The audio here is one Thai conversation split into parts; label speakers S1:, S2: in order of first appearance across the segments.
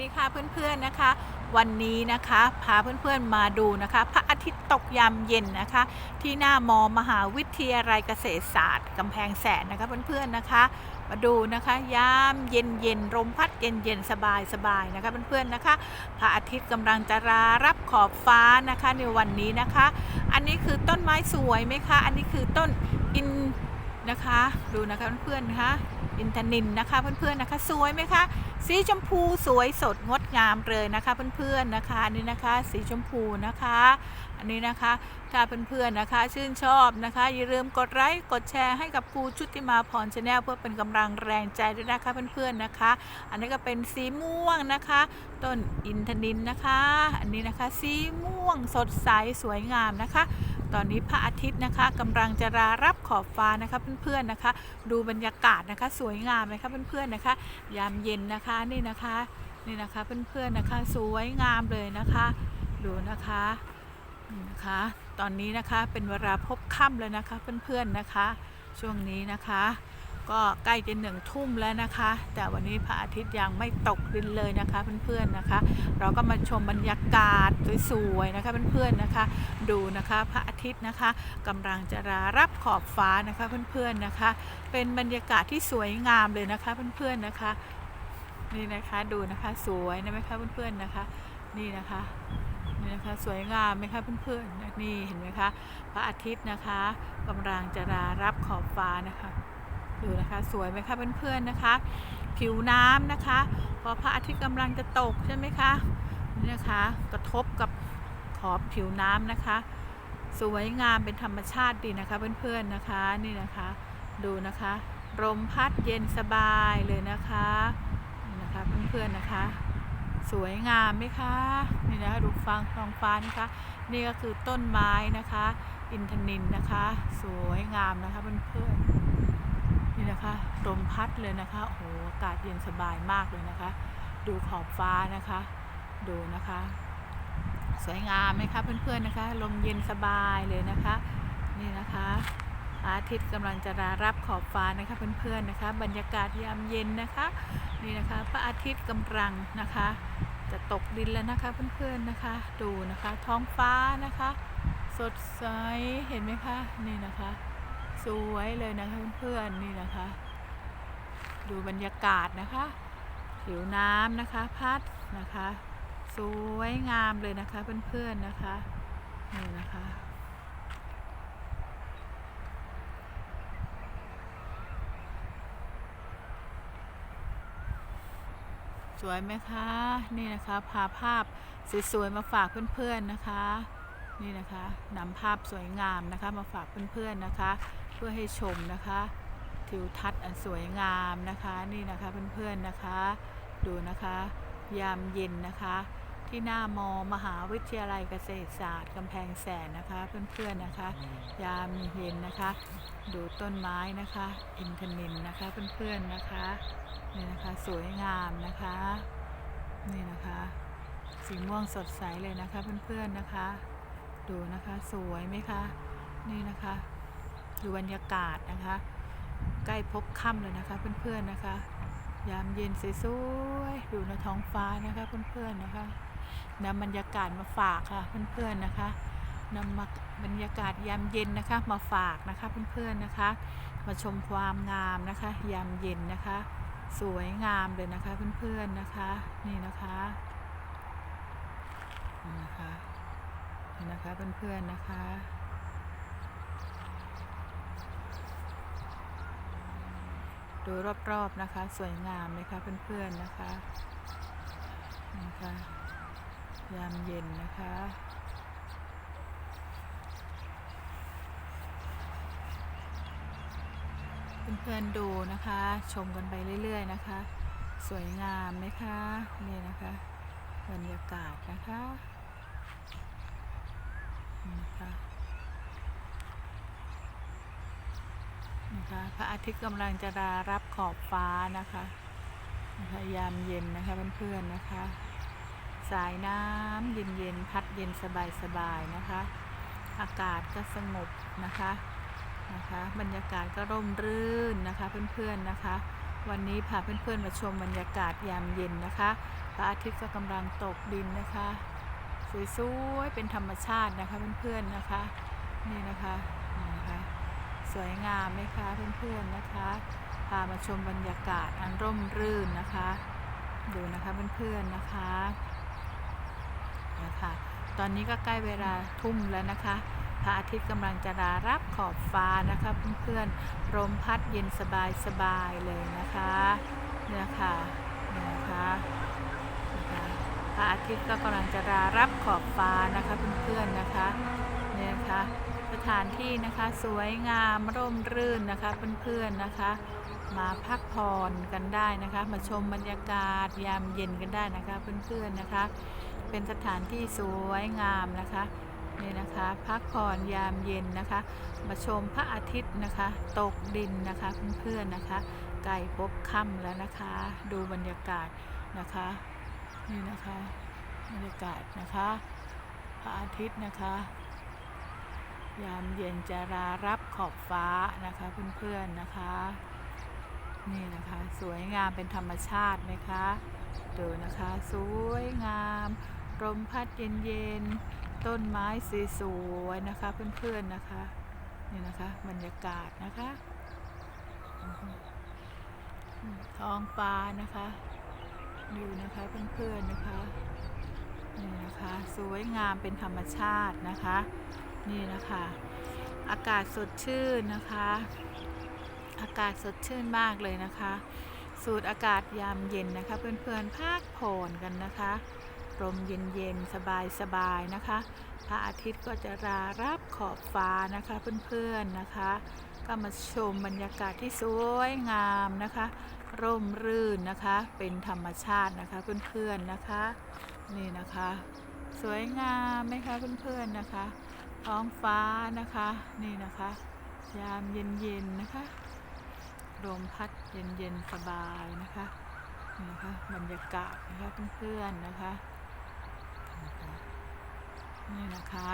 S1: ดีค่ะเพื่อนๆนะคะ วันนี้นะคะพาเพื่อนๆมาดูนะคะ พระอาทิตย์ตกยามเย็นนะคะ ที่หน้ามอมหาวิทยาลัยเกษตรศาสตร์กำแพงแสนนะคะเพื่อนๆนะคะ มาดูนะคะ ยามเย็นเย็นๆลมพัดเย็นเย็นๆสบายสบายๆนะคะเพื่อนๆนะคะ พระอาทิตย์กำลังจะรารับขอบฟ้านะคะในวันนี้นะคะ อันนี้คือต้นไม้สวยไหมคะ อันนี้คือต้นอินนะคะ ดูนะคะเพื่อนๆนะคะ อินทนินนะคะเพื่อนๆนะคะ สวยไหมคะ สีชมพูสวยสดงดงามเลยนะคะเพื่อนๆนะคะอันนี้นะคะสีชมพูนะคะ อันนี้นะคะถ้าเพื่อนๆนะคะ ชื่นชอบนะคะ อย่าลืมกดไลค์กดแชร์ให้กับครูชุติมาพรชาแนลเพื่อเป็นกำลังแรงใจด้วยนะคะเพื่อนๆนะคะ อันนี้ก็เป็นสีม่วงนะคะ ต้นอินทนินนะคะ อันนี้นะคะสีม่วงสดใสสวยงามนะคะ ตอนนี้พระอาทิตย์นะคะกำลังจะรารับขอบฟ้านะคะเพื่อนๆนะคะ ดูบรรยากาศนะคะ สวยงามนะคะเพื่อนๆนะคะ ยามเย็นนะคะนี่นะคะนี่นะคะเพื่อนๆนะคะสวยงามเลยนะคะดูนะคะนะคะตอนนี้นะคะเป็นเวลาพบค่ำแล้วนะคะเพื่อนๆนะคะ ช่วงนี้นะคะ ก็ใกล้จะหนึ่งทุ่มแล้วนะคะ แต่วันนี้พระอาทิตย์ยังไม่ตกดินเลยนะคะเพื่อนๆนะคะ เราก็มาชมบรรยากาศสวยๆนะคะเพื่อนๆนะคะ ดูนะคะพระอาทิตย์นะคะกำลังจะรารับขอบฟ้านะคะเพื่อนๆนะคะ เป็นบรรยากาศที่สวยงามเลยนะคะเพื่อนๆนะคะนี่นะคะดูนะคะสวยนะไหมคะเพื่อนๆนะคะ นี่นะคะนี่นะคะสวยงามไหมคะเพื่อนๆนี่เห็นไหมคะพระอาทิตย์นะคะกำลังจะรารับขอบฟ้านะคะ ดูนะคะสวยไหมคะเพื่อนๆนะคะ ผิวน้ำนะคะ พอพระอาทิตย์กำลังจะตกใช่ไหมคะนี่นะคะกระทบกับขอบผิวน้ำนะคะ สวยงามเป็นธรรมชาติดีนะคะเพื่อนๆนะคะนี่นะคะดูนะคะลมพัดเย็นสบายเลยนะคะนี่นะคะเพื่อนๆนะคะ สวยงามไหมคะนี่นะคะดูฟังท้องฟ้านะคะ นี่ก็คือต้นไม้นะคะ อินทนินนะคะ สวยงามนะคะเพื่อนๆ นะคะลมพัดเลยนะคะโอ้โหอากาศเย็นสบายมากเลยนะคะ ดูขอบฟ้านะคะ ดูนะคะ สวยงามไหมคะเพื่อนๆนะคะ ลมเย็นสบายเลยนะคะ นี่นะคะพระอาทิตย์กำลังจะรารับขอบฟ้านะคะเพื่อนๆนะคะ บรรยากาศยามเย็นนะคะ นี่นะคะพระอาทิตย์กำลังนะคะ จะตกดินแล้วนะคะเพื่อนๆนะคะ ดูนะคะท้องฟ้านะคะ สดใสเห็นไหมคะนี่นะคะ สวยเลยนะคะเพื่อนๆนี่นะคะ ดูบรรยากาศนะคะ ผิวน้ำนะคะ พัดนะคะ สวยงามเลยนะคะเพื่อนๆนะคะนี่นะคะสวยไหมคะ นี่นะคะ พาภาพสวยๆมาฝากเพื่อนๆนะคะ นี่นะคะนำภาพสวยงามนะคะมาฝากเพื่อนๆนะคะ เพื่อให้ชมนะคะทิวทัศน์อันสวยงามนะคะนี่นะคะเพื่อนๆนะคะ ดูนะคะ ยามเย็นนะคะ ที่หน้ามอมหาวิทยาลัยเกษตรศาสตร์กำแพงแสนนะคะเพื่อนๆนะคะ ยามเย็นนะคะ ดูต้นไม้นะคะ อินทนินนะคะเพื่อนๆนะคะนี่นะคะสวยงามนะคะนี่นะคะ สีม่วงสดใสเลยนะคะเพื่อนๆนะคะ ดูนะคะสวยไหมคะ นี่นะคะดูบรรยากาศนะคะ ใกล้พบค่ำเลยนะคะเพื่อนๆนะคะ ยามเย็นสวยๆดูในท้องฟ้านะคะเพื่อนๆนะคะนำบรรยากาศมาฝากค่ะเพื่อนๆนะคะนำมาบรรยากาศยามเย็นนะคะมาฝากนะคะเพื่อนๆนะคะ มาชมความงามนะคะ ยามเย็นนะคะ สวยงามเลยนะคะเพื่อนๆนะคะ นี่นะคะนี่นะคะ นะคะเพื่อนๆนะคะ ดูรอบๆนะคะสวยงามไหมคะเพื่อนๆนะคะนะคะยามเย็นนะคะเพื่อนๆดูนะคะ ชมกันไปเรื่อย ๆ นะคะ สวยงามไหมคะ นี่นะคะ บรรยากาศนะคะ นะคะนะคะพระอาทิตย์กำลังจะรารับขอบฟ้านะคะนะคะยามเย็นนะคะเพื่อนๆนะคะ สายน้ำเย็นๆพัดเย็นสบายๆนะคะ อากาศก็สงบนะคะนะคะบรรยากาศก็ร่มรื่นนะคะเพื่อนๆนะคะ วันนี้พาเพื่อนๆมาชมบรรยากาศยามเย็นนะคะพระอาทิตย์ก็กำลังตกดินนะคะ สวยๆเป็นธรรมชาตินะคะเพื่อนๆนะคะ นี่นะคะนี่นะคะสวยงามไหมคะเพื่อนๆนะคะพามาชมบรรยากาศอันร่มรื่นนะคะ ดูนะคะเพื่อนๆนะคะนะคะ ตอนนี้ก็ใกล้เวลาทุ่มแล้วนะคะพระอาทิตย์กำลังจะรารับขอบฟ้านะคะเพื่อนๆลมพัดเย็นสบายๆเลยนะคะเนี่ยค่ะเนี่ยคะนะคะ ระอาทิตย์ก็กำลังจะรารับขอบฟ้านะคะเพื่อนๆนะคะเนี่ยนะคะสถานที่นะคะสวยงามร่มรื่นนะคะเพื่อนๆนะคะ มาพักผ่อนกันได้นะคะ มาชมบรรยากาศยามเย็นกันได้นะคะเพื่อนๆนะคะ เป็นสถานที่สวยงามนะคะนี่นะคะพักผ่อนยามเย็นนะคะ มาชมพระอาทิตย์นะคะ ตกดินนะคะเพื่อนๆนะคะใกล้พบค่ำแล้วนะคะ ดูบรรยากาศนะคะ นี่นะคะบรรยากาศนะคะพระอาทิตย์นะคะ ยามเย็นจะรารับขอบฟ้านะคะเพื่อนๆนะคะ นี่นะคะสวยงามเป็นธรรมชาติไหมคะดูนะคะสวยงามลมพัดเย็นๆต้นไม้สีสวยๆนะคะเพื่อนๆนะคะนี่นะคะบรรยากาศนะคะท้องฟ้านะคะ ดูนะคะเพื่อนๆนะคะนี่นะคะสวยงามเป็นธรรมชาตินะคะ นี่นะคะ อากาศสดชื่นนะคะ อากาศสดชื่นมากเลยนะคะ สูดอากาศยามเย็นนะคะ เพื่อนๆพักผ่อนกันนะคะลมเย็นๆสบายๆนะคะ พระอาทิตย์ก็จะรารับขอบฟ้านะคะเพื่อนๆนะคะ ก็มาชมบรรยากาศที่สวยงามนะคะ ร่มรื่นนะคะ เป็นธรรมชาตินะคะเพื่อนๆนะคะ นี่นะคะ สวยงามไหมคะเพื่อนๆนะคะ ท้องฟ้านะคะ นี่นะคะ ยามเย็นๆนะคะลมพัดเย็นๆสบายนะคะนี่นะคะบรรยากาศนะคะเพื่อนๆนะคะ นี่นะคะ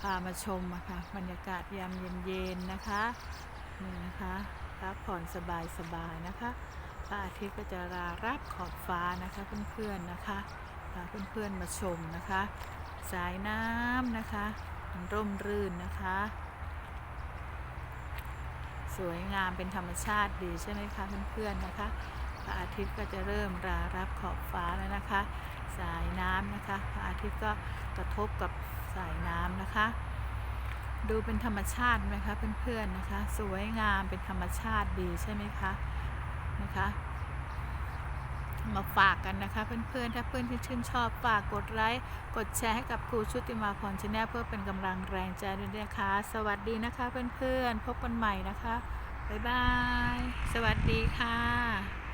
S1: พามาชมอะคะบรรยากาศยามเย็นๆนะคะนี่นะคะพักผ่อนสบายๆนะคะพระอาทิตย์ก็จะรารับขอบฟ้านะคะเพื่อนๆนะคะพาเพื่อนๆมาชมนะคะ สายน้ำนะคะมันร่มรื่นนะคะ สวยงามเป็นธรรมชาติดีใช่ไหมคะเพื่อนๆนะคะพระอาทิตย์ก็จะเริ่มรารับขอบฟ้าแล้วนะคะ สายน้ำนะคะพระอาทิตย์ก็กระทบกับ สายน้ำนะคะ ดูเป็นธรรมชาติไหมคะเพื่อนๆนะคะ สวยงามเป็นธรรมชาติดีใช่ไหมคะนะคะมาฝากกันนะคะเพื่อนๆ ถ้าเพื่อนที่ชื่นชอบฝากกดไลค์ กดแชร์ให้กับครูชุติมาพรชาแนลเพื่อเป็นกำลังแรงใจด้วยนะคะ สวัสดีนะคะเพื่อนๆ พบกันใหม่นะคะ บ๊ายบาย สวัสดีค่ะ